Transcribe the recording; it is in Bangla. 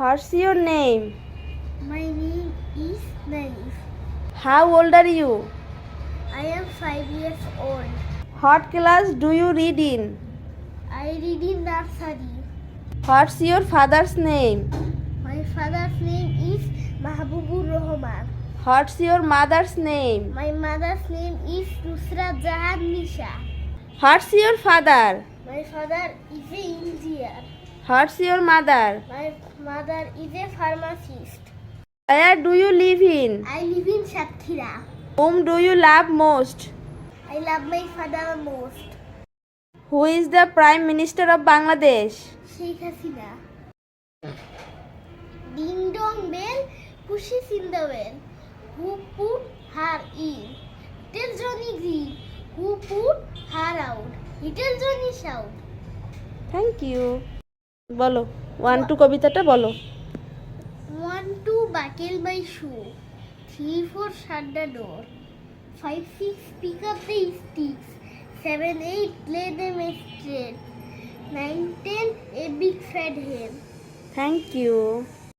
What's your name? My name is Naif. How old are you? I am five years old. What class do you read in? I read in nursery. What's your father's name? My father's name is Mahbubur Rahman. What's your mother's name? My mother's name is Nusra Jahan Nisha. What's your father? My father is an engineer. What's your mother? My mother is a pharmacist. Where do you live in? I live in Shatkira. Whom do you love most? I love my father most. Who is the Prime Minister of Bangladesh? Sheikh Hasina. Ding dong bell pushes in the well. Who put her in? Little Johnny Green. Who put her out? Little Johnny shout. Thank you. বলো ওয়ান টু কবিতাটা বলো one two buckle my shoe three four shut door five six pick up the sticks seven eight play them straight nine ten a big fat hen thank you